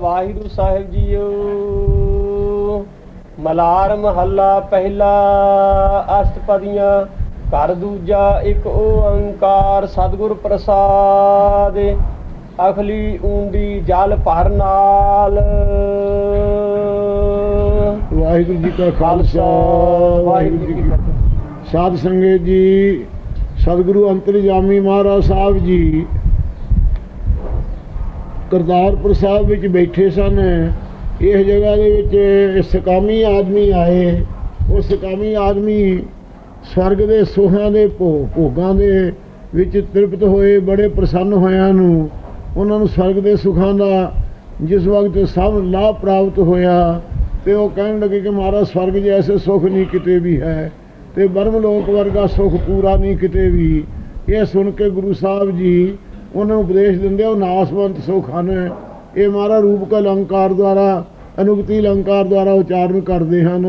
ਵਾਹਿਗੁਰੂ ਸਾਹਿਬ JIO. Malar ਮਹੱਲਾ ਪਹਿਲਾ ਅਸ਼ਟਪਦੀਆਂ ਘਰ ਦੂਜਾ ਇੱਕ ਓੰਕਾਰ ਸਤਿਗੁਰ ਪ੍ਰਸਾਦ ਅਖਲੀ ਊਂਡੀ ਜਲ ਭਰ ਨਾਲ। ਵਾਹਿਗੁਰੂ ਜੀ ਕਾ ਖਾਲਸਾ ਵਾਹਿਗੁਰੂ ਜੀ ਕੀ ਫਤਿਹ। ਸਾਧ ਸੰਗਤ ਜੀ ਸਤਿਗੁਰੂ ਅੰਤਰਜਾਮੀ ਮਹਾਰਾਜ ਸਾਹਿਬ ਜੀ ਕਰਤਾਰਪੁਰ ਸਾਹਿਬ ਵਿੱਚ ਬੈਠੇ ਸਨ। ਇਸ ਜਗ੍ਹਾ ਦੇ ਵਿੱਚ ਸਕਾਮੀ ਆਦਮੀ ਆਏ। ਉਹ ਸਕਾਮੀ ਆਦਮੀ ਸਵਰਗ ਦੇ ਸੁਖਾਂ ਦੇ ਭੋ- ਭੋਗਾਂ ਦੇ ਵਿੱਚ ਤ੍ਰਿਪਤ ਹੋਏ, ਬੜੇ ਪ੍ਰਸੰਨ ਹੋਇਆਂ ਨੂੰ ਉਹਨਾਂ ਨੂੰ ਸਵਰਗ ਦੇ ਸੁਖਾਂ ਦਾ ਜਿਸ ਵਕਤ ਸਭ ਲਾਭ ਪ੍ਰਾਪਤ ਹੋਇਆ ਤੇ ਉਹ ਕਹਿਣ ਲੱਗੇ ਕਿ ਮਹਾਰਾਜ, ਸਵਰਗ ਜੈਸੇ ਸੁਖ ਨਹੀਂ ਕਿਤੇ ਵੀ ਹੈ ਤੇ ਬਰਮ ਲੋਕ ਵਰਗਾ ਸੁਖ ਪੂਰਾ ਨਹੀਂ ਕਿਤੇ ਵੀ। ਇਹ ਸੁਣ ਕੇ ਗੁਰੂ ਸਾਹਿਬ ਜੀ ਉਹਨਾਂ ਨੂੰ ਉਪਦੇਸ਼ ਦਿੰਦੇ ਉਹ ਨਾਸਵੰਤ ਸੁਖ ਹਨ ਇਹ ਮਹਾਰਾ ਰੂਪ ਕਾ ਅਲੰਕਾਰ ਦੁਆਰਾ ਅਨੁਗਤੀ ਅਲੰਕਾਰ ਦੁਆਰਾ ਉਚਾਰਨ ਕਰਦੇ ਹਨ।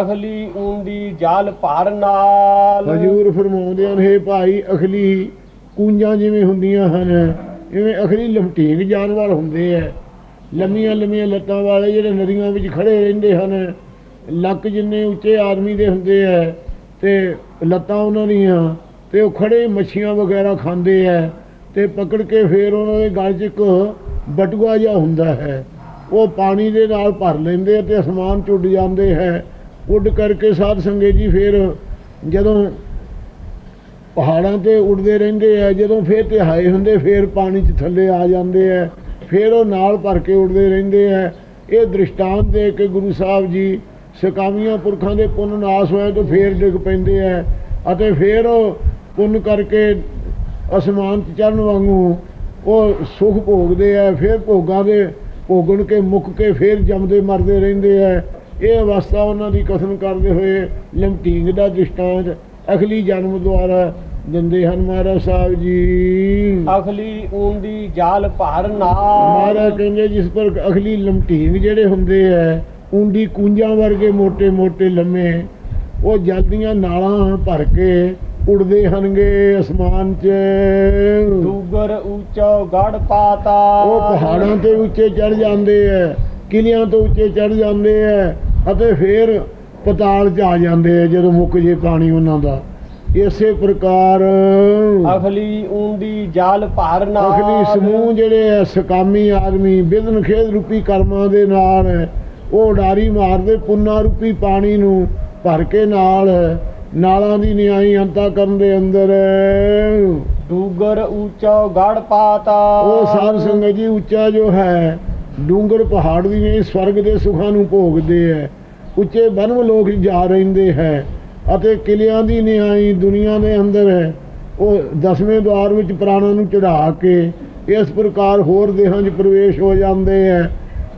ਅਖਲੀ ਊਂਡੀ ਜਲ ਭਰ ਨਾਲ। ਹਜੂਰ ਫਰਮਾਉਂਦੇ ਹਨ ਹੇ ਭਾਈ ਅਖਲੀ ਕੂੰਜਾਂ ਜਿਵੇਂ ਹੁੰਦੀਆਂ ਹਨ ਇਵੇਂ ਅਖਲੀ ਲਮਟੀਕ ਜਾਨਵਰ ਹੁੰਦੇ ਐ। ਲੰਮੀਆਂ ਲੰਮੀਆਂ ਲੱਤਾਂ ਵਾਲੇ ਜਿਹੜੇ ਨਦੀਆਂ ਵਿੱਚ ਖੜੇ ਰਹਿੰਦੇ ਹਨ ਲੱਕ ਜਿੰਨੇ ਉੱਚੇ ਆਦਮੀ ਦੇ ਹੁੰਦੇ ਐ ਤੇ ਲੱਤਾਂ ਉਹਨਾਂ ਦੀਆਂ ਤੇ ਉਹ ਖੜੇ ਮੱਛੀਆਂ ਵਗੈਰਾ ਖਾਂਦੇ ਐ ਤੇ ਪਕੜ ਕੇ ਫੇਰ ਉਹਨਾਂ ਦੇ ਗਲ 'ਚ ਇੱਕ ਬਟੂਆ ਜਿਹਾ ਹੁੰਦਾ ਹੈ। ਉਹ ਪਾਣੀ ਦੇ ਨਾਲ ਭਰ ਲੈਂਦੇ ਆ ਤੇ ਅਸਮਾਨ 'ਚ ਉੱਡ ਜਾਂਦੇ ਹੈ। ਉੱਡ ਕਰਕੇ ਸਾਧ ਸੰਗਤ ਜੀ ਫੇਰ ਜਦੋਂ ਪਹਾੜਾਂ ਤੇ ਉੱਡਦੇ ਰਹਿੰਦੇ ਆ, ਜਦੋਂ ਫੇਰ ਤਿਹਾਏ ਹੁੰਦੇ, ਫੇਰ ਪਾਣੀ 'ਚ ਥੱਲੇ ਆ ਜਾਂਦੇ ਆ, ਫੇਰ ਉਹ ਨਾਲ ਭਰ ਕੇ ਉੱਡਦੇ ਰਹਿੰਦੇ ਆ। ਇਹ ਦ੍ਰਿਸ਼ਟਾਂਤ ਦੇ ਕੇ ਗੁਰੂ ਸਾਹਿਬ ਜੀ ਸਕਾਮੀਆਂ ਪੁਰਖਾਂ ਦੇ ਪੁੰਨ ਨਾਸ ਹੋਏ ਤਾਂ ਫੇਰ ਡਿੱਗ ਪੈਂਦੇ ਆ ਅਤੇ ਫੇਰ ਉਹ ਪੁੰਨ ਕਰਕੇ ਅਸਮਾਨ 'ਚ ਚੜਨ ਵਾਂਗੂ ਉਹ ਸੁਖ ਭੋਗਦੇ ਆ ਫਿਰ ਭੋਗਾਂ ਦੇ ਭੋਗਣ ਕੇ ਮੁੱਕ ਕੇ ਫਿਰ ਜੰਮਦੇ ਮਰਦੇ ਰਹਿੰਦੇ ਆ। ਇਹ ਅਵਸਥਾ ਉਹਨਾਂ ਦੀ ਕਥਨ ਕਰਦੇ ਹੋਏ ਲਮਟੀਂਗ ਦਾ ਦ੍ਰਿਸ਼ਟਾਂਤ ਅਖਲੀ ਜਨਮ ਦੁਆਰਾ ਦਿੰਦੇ ਹਨ ਮਹਾਰਾਜ ਸਾਹਿਬ ਜੀ। ਅਖਲੀ ਉਂਦੀ ਜਾਲ ਭਰ ਨਾ ਮਹਾਰਾਜ ਕਹਿੰਦੇ ਜਿਸ ਪਰ ਅਖਲੀ ਲਮਟੀਂਗ ਜਿਹੜੇ ਹੁੰਦੇ ਆ ਉਂਡੀ ਕੁੰਜਾਂ ਵਰਗੇ ਮੋٹے ਮੋٹے ਲੰਮੇ ਉਹ ਜਲਦੀਆਂ ਨਾਲਾਂ ਭਰ ਕੇ ਉੜਦੇ ਹਨਗੇ ਅਸਮਾਨ 'ਚ। ਦੂਗਰ ਉੱਚੋ ਗੜ ਪਾਤਾ। ਉਹ ਪਹਾੜਾਂ ਤੇ ਉੱਚੇ ਚੜ ਜਾਂਦੇ ਐ ਕਿਲਿਆਂ ਤੋਂ ਉੱਚੇ ਚੜ ਜਾਂਦੇ ਐ ਅਤੇ ਫੇਰ ਪਤਾਲ 'ਚ ਆ ਜਾਂਦੇ ਐ ਜਦੋਂ ਮੁੱਕ ਜੇ ਪਾਣੀ ਉਹਨਾਂ ਦਾ। ਇਸੇ ਪ੍ਰਕਾਰ ਅਖਲੀ ਊਂਡੀ ਜਲ ਭਰ ਨਾਲ। ਅਖਲੀ ਸਮੂਹ ਜਿਹੜੇ ਐ ਸਕਾਮੀ ਆਦਮੀ ਬਿਦਨ ਖੇਦ ਰੂਪੀ ਕਰਮਾਂ ਦੇ ਨਾਲ ਉਹ ਉਡਾਰੀ ਮਾਰਦੇ ਪੁੰਨਾ ਰੂਪੀ ਪਾਣੀ ਨੂੰ ਭਰ ਕੇ ਨਾਲ ਨਾਲਾਂ ਦੀ ਨਿਆਈ ਅੰਤਾ ਕਰਨ ਦੇ ਅੰਦਰ। ਦੂਗਰ ਉੱਚੋ ਗੜ ਪਾਤਾ। ਉਹ ਸਾਧ ਸੰਗਤ ਜੀ ਉੱਚਾ ਜੋ ਹੈ ਡੂੰਗਰ ਪਹਾੜ ਦੀ ਨਹੀਂ ਸਵਰਗ ਦੇ ਸੁਖਾਂ ਨੂੰ ਭੋਗਦੇ ਐ ਉੱਚੇ ਬਨਮ ਲੋਕ ਜਾ ਰਹਿੰਦੇ ਹੈ ਅਤੇ ਕਿਲਿਆਂ ਦੀ ਨਿਆਈ ਦੁਨੀਆ ਦੇ ਅੰਦਰ ਹੈ। ਉਹ ਦਸਵੇਂ ਦਵਾਰ ਵਿੱਚ ਪ੍ਰਾਣਾਂ ਨੂੰ ਚੜਾ ਕੇ ਇਸ ਪ੍ਰਕਾਰ ਹੋਰ ਦੇਹਾਂ 'ਚ ਪ੍ਰਵੇਸ਼ ਹੋ ਜਾਂਦੇ ਐ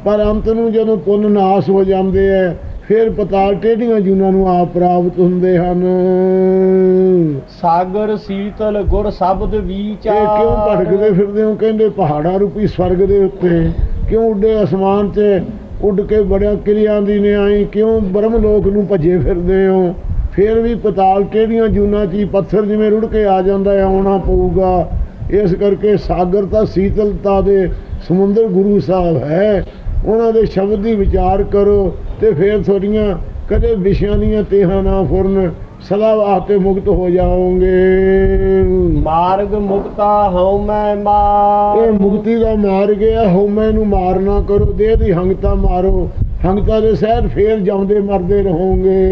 ਪਰ ਅੰਤ ਨੂੰ ਜਦੋਂ ਪੁੰਨ ਨਾਸ ਹੋ ਜਾਂਦੇ ਐ ਫਿਰ ਪਤਾਲ ਟੇਢੀਆਂ ਜੂਨਾਂ ਨੂੰ ਆਪ ਪ੍ਰਾਪਤ ਹੁੰਦੇ ਹਨ। ਸਾਗਰ ਸੀਤਲ ਗੁਰ ਸ਼ਬਦ ਇਹ ਵਿਚਾਰ ਕਿਉਂ ਭਟਕਦੇ ਫਿਰਦੇ ਹੋ? ਕਹਿੰਦੇ ਪਹਾੜਾਂ ਰੂਪੀ ਸਵਰਗ ਦੇ ਉੱਤੇ। ਕਿਉਂ ਉੱਡੇ ਅਸਮਾਨ 'ਤੇ ਉੱਡ ਕੇ ਬੜਿਆ ਕਿਰਿਆਂ ਦੀ ਨਿਆਈ। ਕਿਉਂ ਬ੍ਰਹਮ ਲੋਕ ਨੂੰ ਭੱਜੇ ਫਿਰਦੇ ਹੋ? ਫਿਰ ਵੀ ਪਤਾਲ ਕਿਹੜੀਆਂ ਜੂਨਾਂ 'ਚ ਪੱਥਰ ਜਿਵੇਂ ਰੁੜ ਕੇ ਆ ਜਾਂਦਾ ਹੈ ਆਉਣਾ ਪਊਗਾ। ਇਸ ਕਰਕੇ ਸਾਗਰ ਤਾਂ ਸੀਤਲਤਾ ਦੇ ਸਮੁੰਦਰ ਗੁਰੂ ਸਾਹਿਬ ਹੈ। ਉਹਨਾਂ ਦੇ ਸ਼ਬਦ ਦੀ ਵਿਚਾਰ ਕਰੋ ਤੇ ਫਿਰ ਤੁਹਾਡੀਆਂ ਕਦੇ ਵਿਸ਼ਿਆਂ ਦੀਆਂ ਤੇਹਾਂ ਨਾ ਫੁਰਨ ਸਦਾ ਵਾਸਤੇ ਮੁਕਤ ਹੋ ਜਾਓਗੇ। ਮਾਰਗ ਮੁਕਤਾ ਹਉ ਮੈਂ ਮਾਰ। ਇਹ ਮੁਕਤੀ ਦਾ ਮਾਰਗ ਹੈ ਹਉਮੈ ਨੂੰ ਮਾਰ ਨਾ ਕਰੋ ਦੇਹ ਦੀ ਹੰਗਤਾ ਮਾਰੋ। ਹੰਗਤਾ ਦੇ ਸਹਿਰ ਫੇਰ ਜੰਮਦੇ ਮਰਦੇ ਰਹੋਗੇ।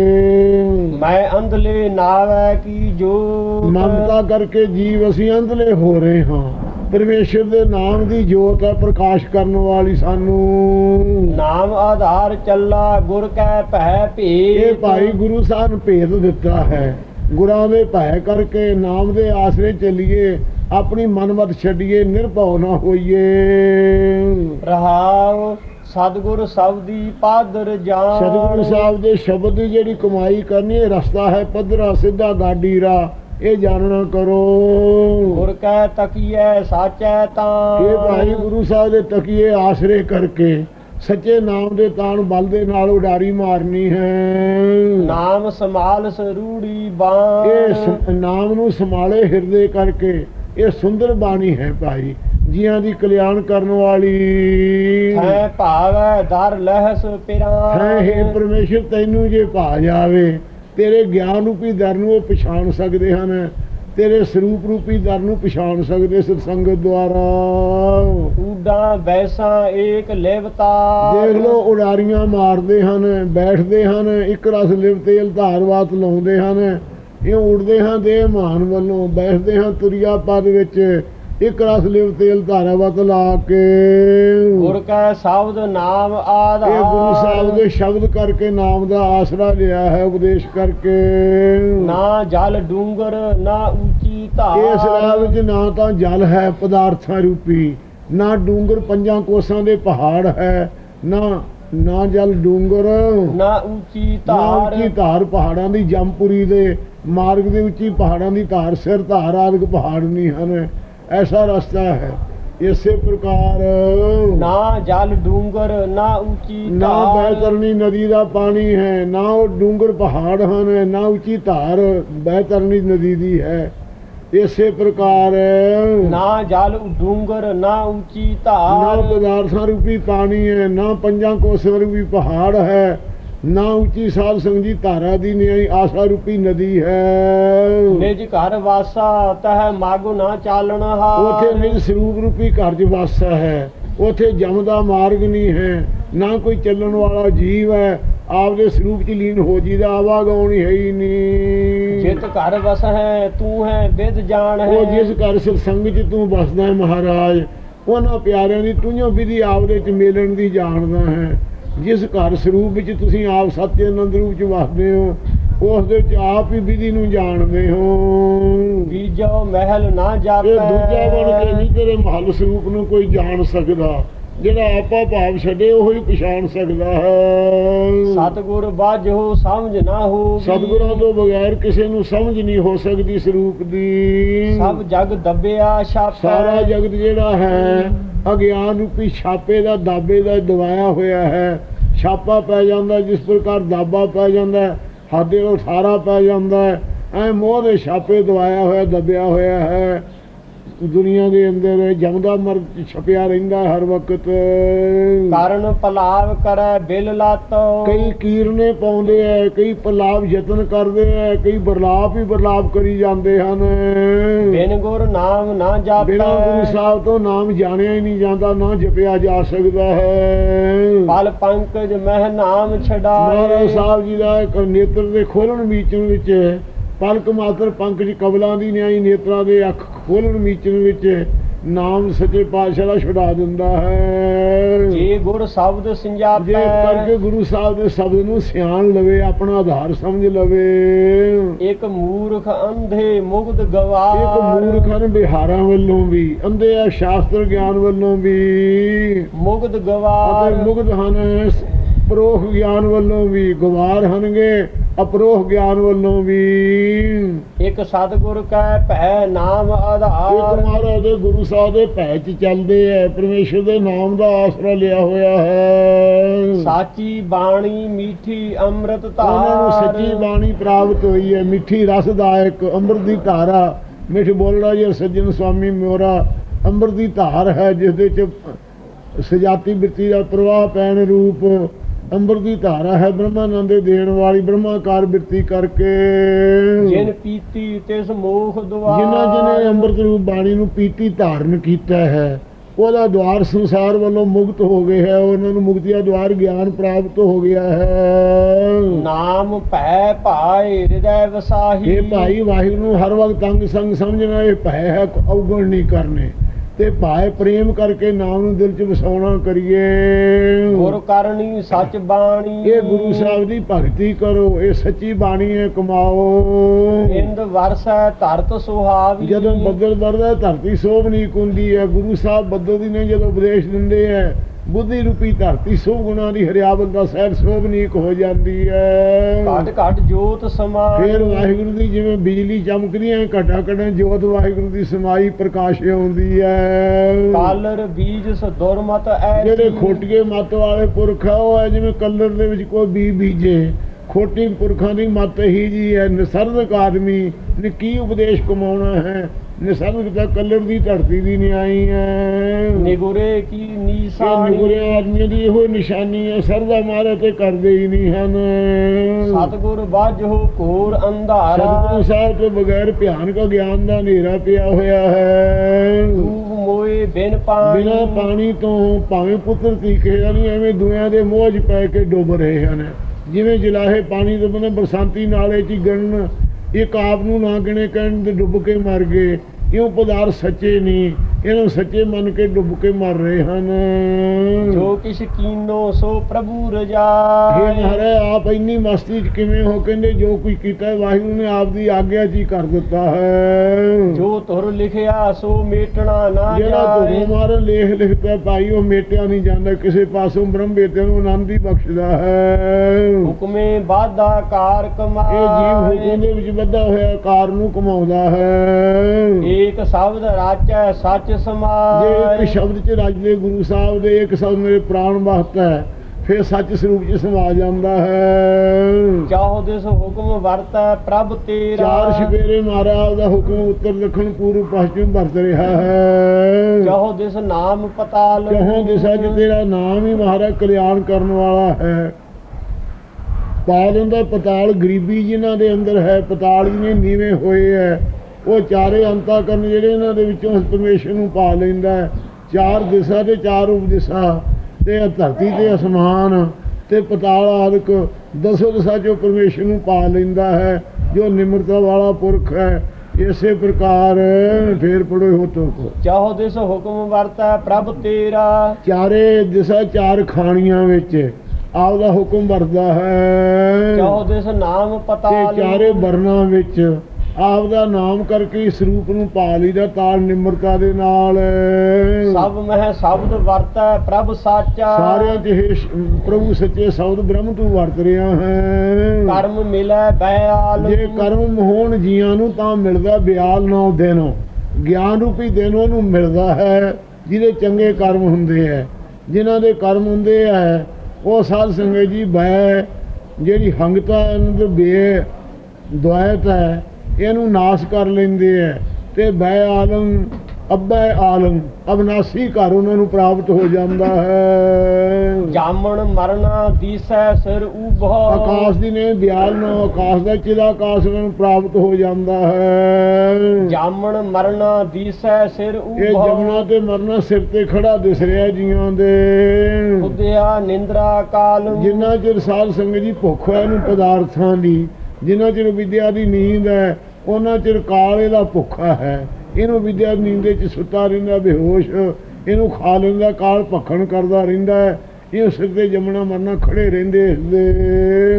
ਮੈਂ ਅੰਧਲੇ ਨਾਵੈ ਕੀ ਜੋ ਮਮਤਾ ਕਰਕੇ ਜੀਵ ਅਸੀਂ ਅੰਧਲੇ ਹੋ ਰਹੇ ਹਾਂ। ਪਰਮੇਸ਼ਰ ਦੇ ਨਾਮ ਦੀ ਜੋਤ ਹੈ ਪ੍ਰਕਾਸ਼ ਕਰਨ ਵਾਲੀ ਸਾਨੂੰ। ਨਾਮ ਆਧਾਰ ਚੱਲਾ ਗੁਰ ਕੈ ਭੈ ਭੇ ਇਹ ਭਾਈ ਗੁਰੂ ਸਾਹਿਬ ਨੇ ਭੇਦ ਦਿੱਤਾ ਹੈ। ਗੁਰਾਂ ਦੇ ਭੈ ਕਰਕੇ ਨਾਮ ਦੇ ਆਸਰੇ ਚੱਲੀਏ ਆਪਣੀ ਮਨਮਤ ਛੱਡੀਏ ਨਿਰਭਉ ਨਾ ਹੋਈਏ। ਰਹਾਉ ਸਤਿਗੁਰ ਸਬਦੀ ਪਾਦਰ ਜਾਨ ਸਤਿਗੁਰੂ ਸਾਹਿਬ ਦੇ ਸ਼ਬਦ ਦੀ ਜਿਹੜੀ ਕਮਾਈ ਕਰਨੀ ਇਹ ਰਸਤਾ ਹੈ ਪੱਧਰਾ ਸਿੱਧਾ ਗਾਡੀ ਰਾ ਇਹ ਜਾਣਨਾ ਕਰੋ। ਗੁਰ ਕੈ ਤਕੀਐ ਸਾਚੈ ਤਾਂ। ਇਹ ਭਾਈ ਗੁਰੂ ਸਾਹਿਬ ਦੇ ਤਕੀਏ ਆਸਰੇ ਕਰਕੇ ਸੱਚੇ ਨਾਮ ਦੇ ਤਾਣ ਬਲ ਦੇ ਨਾਲ ਉਡਾਰੀ ਮਾਰਨੀ ਹੈ। ਨਾਮ ਸਮਾਲ ਸਰੂੜੀ ਬਾਣ। ਇਹ ਨਾਮ ਨੂੰ ਸੰਭਾਲੇ ਹਿਰਦੇ ਕਰਕੇ ਇਹ ਸੁੰਦਰ ਬਾਣੀ ਹੈ ਭਾਈ ਜੀਆਂ ਦੀ ਕਲਿਆਣ ਕਰਨ ਵਾਲੀ। ਹੈ ਭਾਵੈ ਦਰ ਲਹਸ ਪਿਰਾਨ। ਹੈ ਹੇ ਪਰਮੇਸ਼ਰ ਤੈਨੂੰ ਜੇ ਭਾ ਜਾਵੇ ਤੇਰੇ ਗਿਆਨ ਰੂਪੀ ਦਰ ਨੂੰ ਉਹ ਪਛਾਣ ਸਕਦੇ ਹਨ ਤੇਰੇ ਸਰੂਪ ਰੂਪੀ ਦਰ ਨੂੰ ਪਛਾਣ ਸਕਦੇ ਸਤਸੰਗਤ ਦੁਆਰਾ। ਊਡਾ ਬੈਸਾ ਏਕ ਲੇਵਤਾ। ਦੇਖ ਲੋ ਉਡਾਰੀਆਂ ਮਾਰਦੇ ਹਨ ਬੈਠਦੇ ਹਨ ਇੱਕ ਰਸ ਲਿਵ ਤੇਲ ਧਾਰਵਾਤ ਲਾਉਂਦੇ ਹਨ। ਇਹ ਉੜਦੇ ਹਨ ਦੇ ਮਾਨ ਵੱਲੋਂ ਬੈਠਦੇ ਹਨ ਤੁਰਿਆ ਪਦ ਵਿੱਚ। ਇੱਕ ਰਸ ਲਿਵ ਤੇਲ ਧਾਰਵਾਤ ਲਾ ਕੇ। ਗੁਰ ਕੈ ਸ਼ਬਦ ਨਾਮ ਆਧਾਰ। ਇਹ ਗੁਰੂ ਸਾਹਿਬ ਦੇ ਸ਼ਬਦ ਕਰਕੇ ਨਾਮ ਦਾ ਆਸਰਾ ਲਿਆ ਹੈ ਉਪਦੇਸ਼ ਕਰਕੇ। ਨਾ ਜਲ ਡੂੰਗਰ ਨਾ ਉੱਚੀ ਧਾਰ। ਇਸ ਰਾਹ ਵਿੱਚ ਨਾ ਤਾਂ ਜਲ ਹੈ ਪਦਾਰਥਾਂ ਰੂਪੀ ਨਾ ਡੂੰਗਰ ਪੰਜਾਂ ਕੋਸਾਂ ਦੇ ਪਹਾੜ ਹੈ ਨਾ ਨਾ ਜਲ ਡੂੰਗਰ। ਨਾ ਉੱਚੀ ਨਾ ਧਾਰ। ਉੱਚੀ ਧਾਰ ਪਹਾੜਾਂ ਦੀ ਜੰਮਪੁਰੀ ਦੇ ਮਾਰਗ ਦੇ ਉੱਚੀ ਪਹਾੜਾਂ ਦੀ ਧਾਰ ਸਿਰ ਧਾਰ ਆਦਿਕ ਪਹਾੜ ਨਹੀਂ ਹਨ। ਐਸਾ ਰਸਤਾ ਹੈ ਇਸੇ ਪ੍ਰਕਾਰ ਨਾ ਜਲ ਡੂੰਗਰ ਨਾ ਉੱਚੀ ਨਾ ਧਾਰ ਬੈਤਰਣੀ ਨਦੀ ਦਾ ਪਾਣੀ ਹੈ ਨਾ ਉਹ ਡੂੰਗਰ ਪਹਾੜ ਹਨ ਨਾ ਉੱਚੀ ਧਾਰ ਬੈਤਰਣੀ ਨਦੀ ਦੀ ਹੈ ਇਸੇ ਪ੍ਰਕਾਰ ਨਾ ਜਲ ਡੂੰਗਰ ਨਾ ਉੱਚੀ ਨਾ ਧਾਰ ਪਦਾਰਥਾਂ ਰੂਪੀ ਪਾਣੀ ਹੈ ਨਾ ਪੰਜਾਂ ਕੋਸਾਂ ਰੂਪੀ ਪਹਾੜ ਹੈ ਨਾ ਉੱਚੀ ਸਾਧ ਸੰਗੀ ਧਾਰਾ ਦੀ ਨਿਆਈ ਆਸਾ ਰੂਪੀ ਨਦੀ ਹੈ। ਨਿਜ ਘਰ ਵਾਸਾ ਤਹ ਮਾਗੁ ਨਾ ਚਾਲਣ ਹਾਰ। ਉਥੇ ਨਿਜ ਸਰੂਪ ਰੂਪੀ ਘਰ ਚ ਵਾਸਾ ਹੈ। ਉਥੇ ਜਮ ਦਾ ਮਾਰਗ ਨਹੀਂ ਹੈ ਨਾ ਕੋਈ ਚੱਲਣ ਵਾਲਾ ਜੀਵ ਹੈ। ਆਪਦੇ ਸਰੂਪ ਚ ਲੀਨ ਹੋ ਜੀਦਾ ਆਵਾਗਾਉਣੀ ਹੈ ਹੀ ਨਹੀਂ। ਜਿਤ ਘਰ ਵਸ ਹੈ ਤੂੰ ਹੈ ਵਿਦ ਜਾਣ ਹੈ। ਉਹ ਜਿਸ ਘਰ ਸਤਸੰਗ ਚ ਤੂੰ ਵਸਦਾ ਹੈ ਮਹਾਰਾਜ ਉਹਨਾਂ ਪਿਆਰਿਆਂ ਦੀ ਤੂੰ ਵਿਧੀ ਆਪਦੇ ਚ ਮੇਲਣ ਦੀ ਜਾਣਦਾ ਹੈ। ਜਿਸ ਘਰ ਸਰੂਪ ਵਿੱਚ ਤੁਸੀਂ ਆਪ ਸਤਿ ਆਨੰਦ ਰੂਪ ਚ ਵਸਦੇ ਹੋ ਉਸ ਦੇ ਚ ਆਪ ਹੀ ਵਿਧੀ ਨੂੰ ਜਾਣਦੇ ਹੋ। ਬੀਜੋ ਮਹਿਲ ਨਾ ਇਹ ਜਾਪੈ। ਦੂਜਾ ਬਣ ਕੇ ਨਹੀਂ ਤੇਰੇ ਮਹੱਲ ਸਰੂਪ ਨੂੰ ਕੋਈ ਜਾਣ ਸਕਦਾ। ਜਿਹੜਾ ਆਪਾ ਭਾਵ ਛੱਡੇ ਉਹ ਹੀ ਪਛਾਣ ਸਕਦਾ ਹੈ। ਸਤਗੁਰ ਬਾਝੋ ਸਮਝ ਨਾ ਹੋ ਸਤਿਗੁਰਾਂ ਤੋਂ ਬਗੈਰ ਕਿਸੇ ਨੂੰ ਸਮਝ ਨਹੀਂ ਹੋ ਸਕਦੀ ਸਰੂਪ ਦੀ। ਸਭ ਜਗ ਦੱਬਿਆ ਛਾਪੈ। ਸਾਰਾ ਜਗਤ ਜਿਹੜਾ ਹੈ ਅਗਿਆਨ ਰੂਪੀ ਛਾਪੇ ਦਾ ਦਾਬੇ ਦਾ ਦਵਾਇਆ ਹੋਇਆ ਹੈ। ਛਾਪਾ ਪੈ ਜਾਂਦਾ ਜਿਸ ਪ੍ਰਕਾਰ ਦਾਬਾ ਪੈ ਜਾਂਦਾ ਹਾਦੇ ਉਹ ਸਾਰਾ ਪੈ ਜਾਂਦਾ ਐ ਮੋਹ ਦੇ ਛਾਪੇ ਦਵਾਇਆ ਹੋਇਆ ਦੱਬਿਆ ਹੋਇਆ ਹੈ। ਦੁਨੀਆ ਦੇ ਅੰਦਰ ਜਮਦਾ ਮਰ ਛਪਿਆ ਰਹਿੰਦਾ ਹਰ ਵਕਤ। ਕਾਰਨ ਪਲਾਵ ਕਰੈ ਬਿਲ ਲਾਤੋ। ਕਈ ਕੀਰਨੇ ਪਾਉਂਦੇ ਐ ਕਈ ਪਲਾਵ ਯਤਨ ਕਰਦੇ ਐ ਕਈ ਬਰਲਾਪ ਹੀ ਬਰਲਾਪ ਕਰੀ ਜਾਂਦੇ ਹਨ। ਬਿਨ ਗੁਰ ਨਾਮ ਨਾ ਜਾਪੈ। ਬਿਨਾਂ ਗੁਰੂ ਸਾਹਿਬ ਤੋਂ ਨਾਮ ਜਾਣਿਆ ਹੀ ਨਹੀਂ ਜਾਂਦਾ ਨਾ ਜਪਿਆ ਜਾ ਸਕਦਾ ਹੈ। ਪਲ ਪੰਕਜ ਮਹਿ ਨਾਮ ਮਹਾਰਾਜ ਛਡਾਏ ਸਾਹਿਬ ਜੀ ਦਾ ਇੱਕ ਨੇਤਰ ਦੇ ਖੋਲਣ ਮੀਚਣ ਵਿੱਚ ਪਲਕ ਮਾਤਰ ਪੰਕਜ ਕਬਲਾਂ ਦੀ ਨਿਆਈ ਨੇਤਰਾਂ ਦੇ ਅੱਖ ਖੋਲਣ ਮੀਚਣ ਵਿੱਚ ਨਾਮ ਸੱਚੇ ਪਾਤਸ਼ਾਹ ਦਾ ਛੁਡਾ ਦਿੰਦਾ ਹੈ। ਜੇ ਗੁਰ ਸ਼ਬਦ ਜੇ ਸਿੰਜਾਪੈ ਕਰਕੇ ਗੁਰੂ ਸਾਹਿਬ ਦੇ ਸ਼ਬਦ ਨੂੰ ਸਿਆਣ ਲਵੇ ਆਪਣਾ ਆਧਾਰ ਸਮਝ ਲਵੇ। ਇੱਕ ਮੂਰਖ ਅੰਧੇ ਮੁਗਧ ਇੱਕ ਗਵਾਰ ਮੂਰਖ ਹਨ ਬਿਹਾਰਾਂ ਵੱਲੋਂ ਵੀ ਅੰਧੇ ਆ ਸ਼ਾਸਤਰ ਗਿਆਨ ਵੱਲੋਂ ਵੀ। ਮੁਗਧ ਅਤੇ ਗਵਾਰ ਮੁਗਧ ਹਨ ਪਰੋਖ ਗਿਆਨ ਵੱਲੋਂ ਵੀ ਗਵਾਰ ਹਨਗੇ। ਅਪਰੋਖ ਗਿਆਨ ਵੱਲੋਂ ਵੀ। ਇੱਕ ਸਤਗੁਰ ਕੈ ਭੈ ਨਾਮ ਇੱਕ ਆਧਾਰ ਮਹਾਰਾਜ ਦੇ ਗੁਰੂ ਸਾਹਿਬ ਦੇ ਭੈ ਚ ਚੱਲਦੇ ਐ ਪਰਮੇਸ਼ਰ ਦੇ ਨਾਮ ਦਾ ਆਸਰਾ ਲਿਆ ਹੋਇਆ ਹੈ। ਸਾਚੀ ਬਾਣੀ ਮੀਠੀ ਅੰਮ੍ਰਿਤ ਉਹਨਾਂ ਨੂੰ ਧਾਰ। ਸੱਚੀ ਬਾਣੀ ਪ੍ਰਾਪਤ ਹੋਈ ਹੈ ਮਿੱਠੀ ਰਸਦਾਇਕ ਅੰਮ੍ਰਿਤ ਦੀ ਧਾਰਾ ਮਿੱਠ ਬੋਲੜਾ ਜੀ ਸੱਜਣ ਸਵਾਮੀ ਮੋਰਾ ਅੰਮ੍ਰਿਤ ਦੀ ਧਾਰ ਹੈ ਜਿਸ ਦੇ ਚ ਸਜਾਤੀ ਬਿਰਤੀ ਦਾ ਪ੍ਰਵਾਹ ਪੈਣ ਰੂਪ ਅੰਮ੍ਰਿਤ ਦੀ ਧਾਰਾ ਹੈ ਬ੍ਰਹਮਾਨੰਦ ਦੇ ਦੇਣ ਵਾਲੀ ਬ੍ਰਹਮਾਕਾਰ ਬਿਰਤੀ ਕਰਕੇ। ਜਿਨ ਪੀਤੀ ਤਿਸ ਮੋਖ ਦੁਆਰ ਜਿਨ੍ਹਾਂ ਜਿਨੇ ਅੰਮ੍ਰਿਤ ਰੂਪ ਬਾਣੀ ਨੂੰ ਪੀਤੀ ਧਾਰਨ ਕੀਤਾ ਹੈ ਉਹਦਾ ਦਵਾਰ ਸੰਸਾਰ ਵੱਲੋਂ ਮੁਕਤ ਹੋ ਗਏ ਹੈ ਉਹਨਾਂ ਨੂੰ ਮੁਕਤੀ ਦਾ ਦਵਾਰ ਗਿਆਨ ਪ੍ਰਾਪਤ ਹੋ ਗਿਆ ਹੈ। ਨਾਮ ਭੈ ਭਾਏ ਹਿਰਦੈ ਵਸਾਹੀ। ਇਹ ਭਾਈ ਵਾਹਿਗੁਰੂ ਨੂੰ ਹਰ ਵਕਤ ਤੰਗ ਸੰਗ ਸਮਝਣਾ ਇਹ ਭੈ ਹੈ ਔਗਣ ਨਹੀਂ ਕਰਨੇ। ਤੇ ਭਾਏ ਪ੍ਰੇਮ ਕਰਕੇ ਨਾਮ ਨੂੰ ਦਿਲ 'ਚ ਵਸਾਉਣਾ ਕਰੀਏ। ਗੁਰ ਕਰਨੀ ਸੱਚ ਬਾਣੀ। ਇਹ ਗੁਰੂ ਸਾਹਿਬ ਦੀ ਭਗਤੀ ਕਰੋ ਇਹ ਸੱਚੀ ਬਾਣੀ ਹੈ ਕਮਾਓ। ਇੰਦ ਵਰਸੈ ਧਰਤ ਸੁਹਾਵੀ। ਜਦੋਂ ਬੱਦਲ ਵਰਦਾ ਧਰਤੀ ਸੋਭਨੀਕ ਹੁੰਦੀ ਹੈ। ਗੁਰੂ ਸਾਹਿਬ ਬੱਦਲ ਦੀ ਨੇ ਜਦੋਂ ਉਪਦੇਸ਼ ਦਿੰਦੇ ਹੈ ਬੁੱਧੀ ਰੂਪੀ ਧਰਤੀ ਸੋਭ ਗੁਣਾ ਦੀ ਹਰਿਆਵਲ ਦਾ ਸਹਿਰ ਸੋਭਨੀਕ ਹੋ ਜਾਂਦੀ ਹੈ। ਘਟ ਘਟ ਜੋਤ ਸਮਾਈ। ਫੇਰ ਵਾਹਿਗੁਰੂ ਦੀ ਜਿਵੇਂ ਬਿਜਲੀ ਚਮਕਦੀ ਹੈ ਘਟਾ ਘਟਾ ਜੋਤ ਵਾਹਿਗੁਰੂ ਦੀ ਸਮਾਈ ਪ੍ਰਕਾਸ਼ ਆਉਂਦੀ ਹੈ। ਕਾਲਰ ਬੀਜ ਸ ਦੁਰਮਤ ਐ ਜਿਹੜੇ ਖੋਟੀਏ ਮੱਤ ਵਾਲੇ ਪੁਰਖ ਆ ਉਹ ਜਿਵੇਂ ਕਲਰ ਦੇ ਵਿੱਚ ਕੋਈ ਬੀ ਬੀਜੇ। ਖੋਟੀ ਪੁਰਖਾਂ ਦੀ ਮੱਤ ਹੀ ਜੀ ਹੈ ਨਿਸਰਦਕ ਆਦਮੀ ਨੇ ਕੀ ਉਪਦੇਸ਼ ਕਮਾਉਣਾ ਹੈ? ਨਿਸਰਗ ਤਾਂ ਕਲਰ ਦੀ ਧਰਤੀ ਦੀ ਨਹੀਂ ਆਈ ਹੈ ਨਿਗੁਰੇ ਕੀ ਨੀਸਾਨੀ ਨਿਗੁਰੇ ਆਦਮੀਆਂ ਦੀ ਇਹੋ ਨਿਸ਼ਾਨੀ ਹੈ ਸਰਦਾ ਮਾਰੇ ਤੇ ਕਰਦੇ ਹੀ ਨਹੀਂ ਹਨ। ਸਤਗੁਰ ਬਾਝੋ ਘੋਰ ਅੰਧਾਰਾ। ਸਤਿਗੁਰੂ ਸਾਹਿਬ ਤੋਂ ਬਗੈਰ ਭਿਆਨਕ ਗਿਆਨ ਦਾ ਹਨੇਰਾ ਪਿਆ ਹੋਇਆ ਹੈ। ਮੋਏ ਬਿਨ ਪਾਣੀ। ਬਿਨਾ ਪਾਣੀ ਤੋਂ ਭਾਵੇਂ ਪੁੱਤਰ ਤੀਕੇ ਨਹੀਂ ਐਵੇਂ ਦੁਨੀਆਂ ਦੇ ਮੋਹ 'ਚ ਪੈ ਕੇ ਡੁੱਬ ਰਹੇ ਹਨ। ਜਿਵੇਂ ਜਲਾਹੇ ਪਾਣੀ ਦੇ ਬੰਦੇ ਬਰਸਾਤੀ ਨਾਲੇ 'ਚ ਹੀ ਗਣਨ ਇੱਕ ਆਪ ਨੂੰ ਨਾ ਗਿਣੇ ਕਹਿਣ ਤੇ ਡੁੱਬ ਕੇ ਮਰ ਗਏ। ਇਉਂ ਪਦਾਰਥ ਸੱਚੇ ਨਹੀਂ ਇਹਨੂੰ ਸੱਚੇ ਮੰਨ ਕੇ ਡੁੱਬ ਕੇ ਮਰ ਰਹੇ ਹਨ। ਜੋ ਕਿਛ ਕੀਨੋ ਸੋ ਪ੍ਰਭੂ ਇਹ ਰਜਾਏ ਮਹਾਰਾਜ ਆਪ ਇੰਨੀ ਮਸਤੀ 'ਚ ਕਿਵੇਂ ਹੋ? ਕਹਿੰਦੇ ਜੋ ਕੁਝ ਕੀਤਾ ਹੈ, ਵਾਹਿਗੁਰੂ ਨੇ ਆਪ ਦੀ ਆਗਿਆ ਹੀ ਕਰ ਦਿੱਤਾ ਹੈ। ਜੋ ਤੁਰ ਲਿਖਿਆ ਸੋ ਮੇਟਣਾ ਨਾ ਜਿਹੜਾ ਧੁਰੋਂ ਮਾਰਨ ਲੇਖ ਲਿਖਦਾ ਭਾਈ ਉਹ ਮੇਟਿਆ ਨਹੀਂ ਜਾਂਦਾ ਕਿਸੇ ਪਾਸੋਂ ਬ੍ਰਹਮ ਬੇਟੇ ਨੂੰ ਆਨੰਦ ਹੀ ਬਖਸ਼ਦਾ ਹੈ। ਹੁਕਮੇ ਬਾਧਾ ਕਾਰ ਇਹ ਜੀਵ ਹੁਕਮ ਕਮਾਏ ਦੇ ਵਿੱਚ ਬੱਧਾ ਹੋਇਆ ਕਾਰ ਨੂੰ ਕਮਾਉਂਦਾ ਹੈ। ਏਕ ਸ਼ਬਦ ਰਾਚੈ ਸੱਚ ਜੇ ਸਮਾਏ। ਇੱਕ ਸ਼ਬਦ ਚ ਰਾਜਦੇ ਗੁਰੂ ਸਾਹਿਬ ਦੇ ਇੱਕ ਸ਼ਬਦ ਮੇਰੇ ਪ੍ਰਾਣ ਵਾਸਤਾ ਹੈ ਫਿਰ ਸੱਚ ਸਰੂਪ ਚ ਸਮਾ ਜਾਂਦਾ ਹੈ। ਚਾਹੋ ਦਿਸ ਹੁਕਮ ਵਰਤੈ ਪ੍ਰਭ ਤੇਰਾ। ਚਾਰ ਸ਼ਪੇਰੇ ਮਹਾਰਾਜ ਦਾ ਹੁਕਮ ਉੱਤਰ ਦੱਖਣ ਪੂਰਬ ਪશ્ਚਿਮ ਵਰਤ ਰਿਹਾ ਹੈ। ਚਾਹੋ ਦਿਸ ਨਾਮ ਪਤਾਲ। ਕਹੋਂ ਦਿਸ਼ਾ ਚ ਤੇਰਾ ਨਾਮ ਹੀ ਮਹਾਰਾਜ ਕਲਿਆਣ ਕਰਨ ਵਾਲਾ ਹੈ। ਪਾ ਦਿੰਦਾ ਪਤਾਲ ਗਰੀਬੀ ਜਿਨ੍ਹਾਂ ਦੇ ਅੰਦਰ ਹੈ ਪਤਾਲ ਜਿਹਨੇ ਨੀਵੇਂ ਹੋਏ ਹੈ। ਉਹ ਚਾਰੇ ਅੰਤਾ ਕਰਨ ਜਿਹੜੇ ਇਹਨਾਂ ਦੇ ਵਿੱਚੋਂ ਪਰਮੇਸ਼ਰ ਨੂੰ ਪਾ ਲੈਂਦਾ ਚਾਰ ਦਿਸ਼ਾ ਤੇ ਚਾਰ ਉਪਦਿਸ਼ਾ ਤੇ ਧਰਤੀ ਤੇ ਅਸਮਾਨ ਤੇ ਪਤਾਲ ਆਦਿਕ ਦਸੋ ਦਿਸ਼ਾ ਚੋਂ ਪਰਮੇਸ਼ਰ ਨੂੰ ਪਾ ਲੈਂਦਾ ਹੈ ਜੋ ਨਿਮਰਤਾ ਵਾਲਾ ਪੁਰਖ ਹੈ। ਇਸੇ ਪ੍ਰਕਾਰ ਫੇਰ ਪੜੋ ਹੋ ਤੋ ਚਾਹੋ ਦਿਸ ਹੁਕਮ ਵਰਤੈ ਪ੍ਰਭ ਤੇਰਾ। ਚਾਰੇ ਦਿਸ਼ਾ ਚਾਰ ਖਾਣੀਆਂ ਵਿੱਚ ਆਪਦਾ ਹੁਕਮ ਵਰਦਾ ਹੈ। ਚਾਹੋ ਦਿਸ ਨਾਮ ਤੇ ਪਤਾਲ ਚਾਰੇ ਵਰਨਾ ਵਿੱਚ ਆਪਦਾ ਨਾਮ ਕਰਕੇ ਇਸ ਰੂਪ ਨੂੰ ਪਾ ਲਈਦਾ ਤਾਲ ਨਿਮਰਤਾ ਦੇ ਨਾਲ। ਸਭ ਮਹਿ ਸ਼ਬਦ ਵਰਤੈ ਪ੍ਰਭ ਸਾਚਾ। ਸਾਰਿਆਂ ਇਹ ਸ਼- ਪ੍ਰਭੂ ਸੱਚੇ ਸ਼ਬਦ ਬ੍ਰਹਮ ਤੂੰ ਵਰਤ ਰਿਹਾ ਹੈ। ਕਰਮ ਮਿਲੈ ਬਿਆਲ ਜੇ ਕਰਮ ਹੋਣ ਜੀਆਂ ਨੂੰ ਤਾਂ ਮਿਲਦਾ ਬਿਆਲ ਨੌ ਦਿਨੋਂ ਗਿਆਨ ਰੂਪੀ ਦਿਨ ਉਹਨੂੰ ਮਿਲਦਾ ਹੈ ਜਿਹਦੇ ਚੰਗੇ ਕਰਮ ਹੁੰਦੇ ਹੈ। ਜਿਨ੍ਹਾਂ ਦੇ ਕਰਮ ਹੁੰਦੇ ਹੈ ਉਹ ਸਾਧ ਸੰਗਤ ਜੀ ਬੈ ਜਿਹੜੀ ਹੰਗਤਾ ਅੰਦਰ ਬੇ ਦੁਆਇਤ ਹੈ, ਇਹਨੂੰ ਨਾਸ਼ ਕਰ ਲੈਂਦੇ ਹੈ ਤੇ ਬੈ ਆਲਮ ਅੱਬੈ ਆਲਮ ਅਬਨਾਸੀ ਘਰ ਉਹਨਾਂ ਨੂੰ ਪ੍ਰਾਪਤ ਹੋ ਜਾਂਦਾ ਹੈ। ਜਾਮਣ ਮਰਨਾ ਦੀਸੈ ਸਿਰ ਉਭੋ ਆਕਾਸ਼ ਦੀ ਨੇ ਬਿਆਲ ਨੂੰ ਆਕਾਸ਼ ਦਾ ਚਿਲਾ ਆਕਾਸ਼ ਨੂੰ ਪ੍ਰਾਪਤ ਹੋ ਜਾਂਦਾ ਹੈ। ਜਾਮਣ ਮਰਨਾ ਦੀਸੈ ਸਿਰ ਇਹ ਉਭੋ ਜਮਨਾ ਤੇ ਮਰਨਾ ਸਿਰ ਤੇ ਖੜਾ ਦਿਸ ਰਿਹਾ ਜੀਆਂ ਦੇ। ਉਦਿਆ ਨਿੰਦਰਾ ਕਾਲ। ਜਿੰਨਾ ਚਿਰ ਸਾਧ ਸੰਗਤ ਜੀ ਭੁੱਖ ਹੈ ਇਹਨੂੰ ਪਦਾਰਥਾਂ ਦੀ ਜਿੰਨਾ ਚਿਰ ਵਿਦਿਆ ਦੀ ਨੀਂਦ ਹੈ ਉਹਨਾਂ ਚਿਰ ਕਾਲ ਇਹਦਾ ਭੁੱਖਾ ਹੈ। ਇਹਨੂੰ ਵਿਦਿਆ ਦੀ ਨੀਂਦ ਵਿੱਚ ਸੁੱਤਾ ਰਹਿੰਦਾ ਬੇਹੋਸ਼ ਇਹਨੂੰ ਖਾ ਲੈਂਦਾ ਕਾਲ ਭਖਣ ਕਰਦਾ ਰਹਿੰਦਾ ਹੈ ਇਹ ਸਿਰ ਤੇ ਜਮਨਾ ਮਰਨਾ ਖੜੇ ਰਹਿੰਦੇ ਇਸਦੇ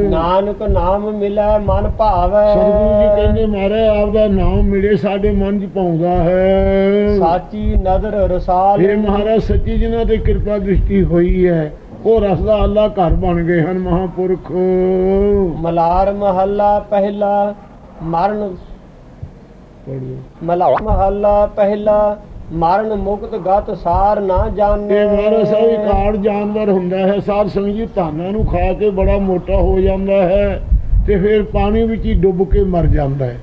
ਨਾਨਕ ਨਾਮ ਮਿਲੈ ਮਨ ਭਾਵੈ। ਸਤਿਗੁਰੂ ਜੀ ਕਹਿੰਦੇ ਮਾਰੇ ਆਪ ਦਾ ਨਾਮ ਮਿਲੇ ਸਾਡੇ ਮਨ 'ਚ ਪਾਉਂਦਾ ਹੈ। ਸਾਚੀ ਨਦਰ ਰਸਾਲ। ਇਹ ਮਹਾਰਾਜ ਸੱਚੀ ਜਿਨ੍ਹਾਂ ਤੇ ਕਿਰਪਾ ਦ੍ਰਿਸ਼ਟੀ ਹੋਈ ਹੈ ਉਹ ਰਸ ਦਾ ਅੱਲਾ ਘਰ ਬਣ ਗਏ ਹਨ ਮਹਾਪੁਰਖ। ਮਲਾਰ ਮਹੱਲਾ ਪਹਿਲਾ ਮਰਨ ਮਲਾਰ ਮਹੱਲਾ। ਪਹਿਲਾ ਮਰਨ ਮੁਕਤ ਗਤ ਸਾਰ ਨਾ ਜਾਣੇ। ਇਹ ਮਹਾਰਾਜ ਸਾਹਿਬ ਇੱਕ ਆੜ ਜਾਨਵਰ ਹੁੰਦਾ ਹੈ ਸਾਧ ਸੰਗਤ ਜੀ ਧਾਨਾਂ ਨੂੰ ਖਾ ਕੇ ਬੜਾ ਮੋਟਾ ਹੋ ਜਾਂਦਾ ਹੈ ਤੇ ਫਿਰ ਪਾਣੀ ਵਿੱਚ ਹੀ ਡੁੱਬ ਕੇ ਮਰ ਜਾਂਦਾ ਹੈ।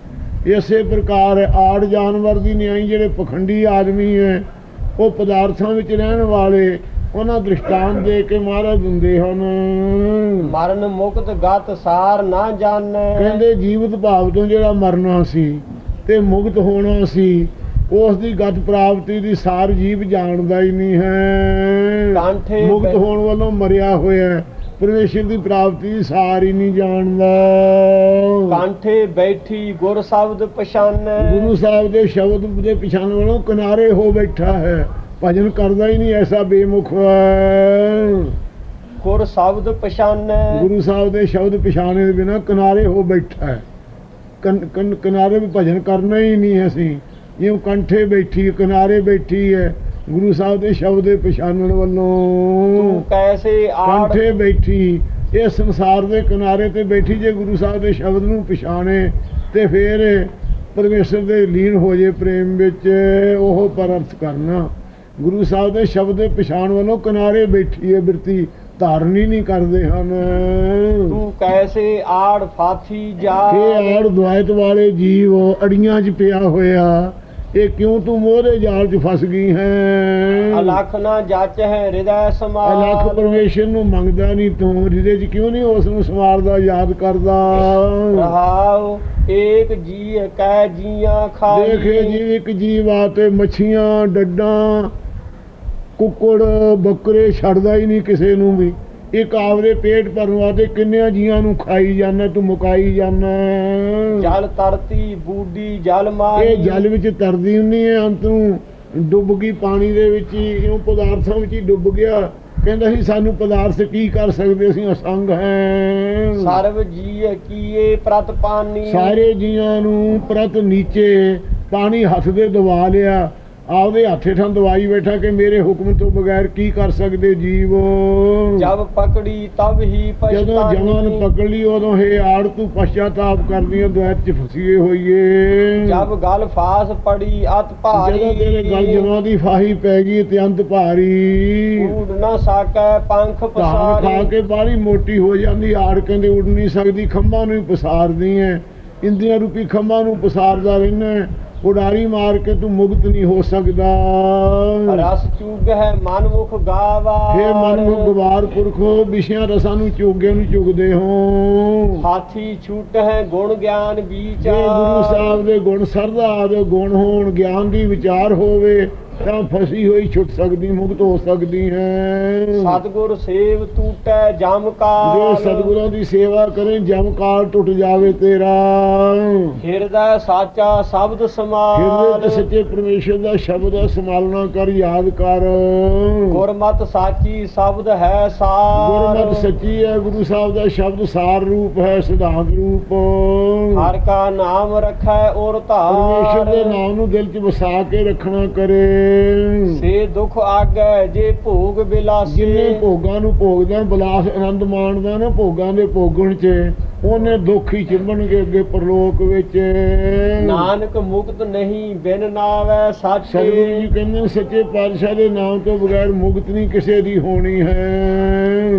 ਇਸੇ ਪ੍ਰਕਾਰ ਆੜ ਜਾਨਵਰ ਦੀ ਨਿਆਈ ਜਿਹੜੇ ਪਖੰਡੀ ਆਦਮੀ ਹੈ ਉਹ ਪਦਾਰਥਾਂ ਵਿੱਚ ਰਹਿਣ ਵਾਲੇ ਉਹਨਾਂ ਦ੍ਰਿਸ਼ਟਾਂਤ ਦੇ ਕੇ ਮਹਾਰਾਜ ਦਿੰਦੇ ਹਨ। ਮਰਨ ਮੁਕਤ ਗਤ ਸਾਰ ਨਾ ਜਾਣੇ। ਕਹਿੰਦੇ ਜੀਵਤ ਭਾਵ ਤੋਂ ਜਿਹੜਾ ਮਰਨਾ ਸੀ ਤੇ ਮੁਕਤ ਹੋਣਾ ਸੀ। ਉਸ ਦੀ ਗਤ ਪ੍ਰਾਪਤੀ ਦੀ ਸਾਰ ਜੀਵ ਜਾਣਦਾ ਹੀ ਨਹੀਂ ਹੈ। ਮੁਕਤ ਹੋਣ ਵੱਲੋਂ ਮਰਿਆ ਹੋਇਆ ਹੈ। ਪਰਮੇਸ਼ਰ ਦੀ ਪ੍ਰਾਪਤੀ ਸਾਰ ਹੀ ਨਹੀਂ ਜਾਣਦਾ। ਕਾਂਠੇ ਬੈਠੀ ਗੁਰ ਸ਼ਬਦ ਪਛਾਨੈ। ਗੁਰੂ ਸਾਹਿਬ ਦੇ ਸ਼ਬਦ ਦੇ ਪਛਾਣ ਵੱਲੋਂ ਕਿਨਾਰੇ ਹੋ ਬੈਠਾ ਹੈ। ਭਜਨ ਕਰਦਾ ਹੀ ਨਹੀਂ ਐਸਾ ਬੇਮੁਖ ਗੁਰ ਸ਼ਬਦ ਪਛਾਨੈ। ਗੁਰੂ ਸਾਹਿਬ ਦੇ ਸ਼ਬਦ ਪਛਾਣੇ ਦੇ ਬਿਨਾ ਕਿਨਾਰੇ ਹੋ ਬੈਠਾ ਹੈ। ਕਨ- ਕਨ- ਕਿਨਾਰੇ ਵੀ ਭਜਨ ਕਰਨਾ ਹੀ ਨਹੀਂ ਅਸੀਂ। ਜਿਉਂ ਕੰਠੇ ਬੈਠੀ ਕਿਨਾਰੇ ਬੈਠੀ ਹੈ। ਗੁਰੂ ਸਾਹਿਬ ਦੇ ਸ਼ਬਦ ਦੇ ਪਛਾਣਨ ਵੱਲੋਂ। ਤੂੰ ਕੈਸੇ ਆੜ ਕੰਠੇ ਬੈਠੀ ਇਹ ਸੰਸਾਰ ਦੇ ਕਿਨਾਰੇ ਤੇ ਬੈਠੀ ਜੇ ਗੁਰੂ ਸਾਹਿਬ ਦੇ ਸ਼ਬਦ ਨੂੰ ਪਛਾਣੇ ਤੇ ਫਿਰ ਪਰਮੇਸ਼ਰ ਦੇ ਲੀਨ ਹੋ ਜੇ ਪ੍ਰੇਮ ਵਿੱਚ ਉਹ ਪਰਅਰਥ ਕਰਨਾ। ਗੁਰੂ ਸਾਹਿਬ ਦੇ ਸ਼ਬਦ ਦੇ ਪਛਾਣ ਵੱਲੋਂ ਕਿਨਾਰੇ ਬੈਠੀ ਹੈ ਬਿਰਤੀ। ਧਾਰਨੀ ਨਹੀਂ ਕਰਦੇ ਹਨ। ਤੂੰ ਕੈਸੇ ਆੜ ਫਾਥੀ ਜਾ। ਇਹ ਆੜ ਦੁਆਇਤ ਵਾਲੇ ਜੀਵ ਅੜੀਆਂ 'ਚ ਪਿਆ ਹੋਇਆ। ਇਹ ਕਿਉਂ ਤੂੰ ਮੋਹਰੇ ਜਾਲ 'ਚ ਫਸ ਗਈ ਹੈ? ਅਲਖ ਨਾ ਜਚ ਹੈ ਹਿਰਦੈ ਅਲੱਖ ਸਮਾਲ ਪਰਮੇਸ਼ਰ ਨੂੰ ਮੰਗਦਾ ਨਹੀਂ ਤੂੰ ਜਿਹਦੇ 'ਚ ਕਿਉਂ ਨਹੀਂ ਉਸ ਨੂੰ ਸਮਾਰਦਾ ਯਾਦ ਕਰਦਾ? ਰਹਾਉ ਏਕ ਜੀ ਕੈ ਜੀਆਂ ਖਾਈ ਦੇਖੇ ਜੀਵ ਇੱਕ ਜੀਵ ਆ ਤੇ ਮੱਛੀਆਂ ਡੱਡਾਂ ਕੁੱਕੜ ਬੱਕਰੇ ਛੱਡਦਾ ਹੀ ਨਹੀਂ ਕਿਸੇ ਨੂੰ ਵੀ। ਇੱਕ ਆਪਦੇ ਪੇਟ ਭਰਨ ਵਾਸਤੇ ਕਿੰਨਿਆਂ ਜੀਆਂ ਨੂੰ ਖਾਈ ਜਾਂਦਾ ਤੂੰ ਮੁਕਾਈ ਜਾਂਦਾ। ਜਲ ਤਰਤੀ ਬੂਡੀ ਜਲ ਮਾਈ ਇਹ ਜਲ ਵਿੱਚ ਤਰਦੀ ਹੁੰਦੀ ਹੈ ਅੰਤ ਨੂੰ ਡੁੱਬ ਗਈ ਪਾਣੀ ਦੇ ਵਿੱਚ ਹੀ ਇਉਂ ਪਦਾਰਥਾਂ ਵਿੱਚ ਹੀ ਡੁੱਬ ਗਿਆ। ਕਹਿੰਦਾ ਸੀ ਸਾਨੂੰ ਪਦਾਰਥ ਕੀ ਕਰ ਸਕਦੇ? ਅਸੀਂ ਅਸੰਗ ਹੈ। ਸਰਬ ਜੀ ਕੀਏ ਪ੍ਰਤ ਪਾਨੀ। ਸਾਰੇ ਜੀਆਂ ਨੂੰ ਪ੍ਰਤ ਨੀਚੇ ਪਾਣੀ ਹੱਥ ਦੇ ਦਬਾ ਲਿਆ। ਆਪਦੇ ਹੱਥੇ ਠਾਂ ਦਵਾਈ ਬੈਠਾ ਕਿ ਮੇਰੇ ਹੁਕਮ ਤੋਂ ਬਗੈਰ ਕੀ ਕਰ ਸਕਦੇ ਜੀਵ? ਜਬ ਪਕੜੀ ਤਬ ਹੀ ਜਦੋਂ ਜਵਾਨ ਪਛਤਾਨੀ ਪਕੜ ਲਈ ਉਦੋਂ ਇਹ ਆੜ ਤੂੰ ਪਛਤਾਪ ਕਰਦੀਆਂ ਦੁਆਇਤ ਚ ਫਸੀਏ ਹੋਈਏ। ਜਬ ਗਲ ਫਾਸ ਪੜੀ ਅਤ ਭਾਰੀ। ਜਦੋਂ ਤੇਰੇ ਗਲ ਜਮਾਂ ਦੀ ਫਾਹੀ ਪੈ ਗਈ ਤੇ ਅੰਤ ਭਾਰੀ। ਉਡ ਨਾ ਸਾਕੈ ਪੰਖ ਧਾਨ ਖਾ ਪਸਾਰੀ। ਕੇ ਬਾਹਲੀ ਮੋਟੀ ਹੋ ਜਾਂਦੀ ਆੜ ਕਹਿੰਦੇ ਉੱਡ ਨਹੀਂ ਸਕਦੀ ਖੰਭਾਂ ਨੂੰ ਹੀ ਪਸਾਰਦੀ ਐ। ਇੰਦਰੀਆਂ ਰੂਪੀ ਖੰਭਾਂ ਨੂੰ ਪਸਾਰਦਾ ਰਹਿਣਾ ਹੈ। ਉਡਾਰੀ ਮਾਰ ਕੇ ਤੂੰ ਮੁਕਤ ਨਹੀਂ ਹੋ ਸਕਦਾ। ਰਸ ਚੂਗ ਹੈ ਮਨ ਮੁਖ ਗਾਵਾ। ਹੇ ਮਨ ਨੂੰ ਗਵਾਰ ਪੁਰਖੋ ਵਿਸ਼ਿਆਂ ਰਸਾਂ ਨੂੰ ਚੋਗੇ ਨੂੰ ਚੁਗਦੇ ਹੋ। ਹਾਥੀ ਛੂਟ ਹੈ ਗੁਣ ਗਿਆਨ ਵਿਚਾਰ ਗੁਰੂ ਸਾਹਿਬ ਦੇ ਗੁਣ ਸਰਦਾ ਆਦੇ ਗੁਣ ਹੋਣ ਗਿਆਨ ਦੀ ਵਿਚਾਰ ਹੋਵੇ। ਤਾਂ ਫਸੀ ਹੋਈ ਛੁੱਟ ਸਕਦੀ ਮੁਕਤ ਹੋ ਸਕਦੀ ਹੈ। ਸਤਗੁਰ ਸੇਵ ਟੂਟੈ ਜਮ ਕਾਲ। ਜੋ ਸਤਿਗੁਰਾਂ ਦੀ ਸੇਵਾ ਕਰੇ ਜਮ ਕਾਲ ਟੁੱਟ ਜਾਵੇ ਤੇਰਾ। ਹਿਰਦੈ ਸਾਚਾ ਸ਼ਬਦ ਹਿਰਦੇ ਸਮਾਲ ਤੇ ਸੱਚੇ ਪਰਮੇਸ਼ਰ ਦਾ ਸ਼ਬਦ ਦਾ ਸਮਾਲਣਾ ਕਰ ਯਾਦ ਕਰ। ਗੁਰਮਤ ਸਾਚੀ ਸ਼ਬਦ ਹੈ ਸਾਰ। ਗੁਰਮਤਿ ਸੱਚੀ ਹੈ ਗੁਰੂ ਸਾਹਿਬ ਦਾ ਸ਼ਬਦ ਸਾਰ ਰੂਪ ਹੈ ਸਿਧਾਂਤ ਰੂਪ। ਹਰ ਕਾ ਨਾਮ ਰਖੈ ਔਰ ਪਰਮੇਸ਼ਰ ਦੇ ਧਾਰ ਨਾਮ ਨੂੰ ਦਿਲ 'ਚ ਵਸਾ ਕੇ ਰੱਖਣਾ ਕਰੇ। ਸੇ ਦੁਖ ਆਗੈ ਜੇ ਭੋਗ ਬਿਲਾਸੇ। ਜਿੰਨੇ ਭੋਗਾਂ ਨੂੰ ਭੋਗਦਾ ਬਲਾਸ ਆਨੰਦ ਮਾਣਦਾ ਨਾ ਭੋਗਾਂ ਦੇ ਭੋਗਣ 'ਚ ਉਹਨੇ ਦੁੱਖ ਹੀ ਚਿੰਬਣਗੇ ਅੱਗੇ ਪਰਲੋਕ ਵਿੱਚ। ਨਾਨਕ ਮੁਕਤ ਨਹੀਂ ਬਿਨ ਨਾਵੈ ਸਤਿਗੁਰੂ ਸਾਚੇ ਜੀ ਕਹਿੰਦੇ ਸੱਚੇ ਪਾਤਸ਼ਾਹ ਦੇ ਨਾਮ ਤੋਂ ਬਗੈਰ ਮੁਕਤ ਨਹੀਂ ਕਿਸੇ ਦੀ ਹੋਣੀ ਹੈ।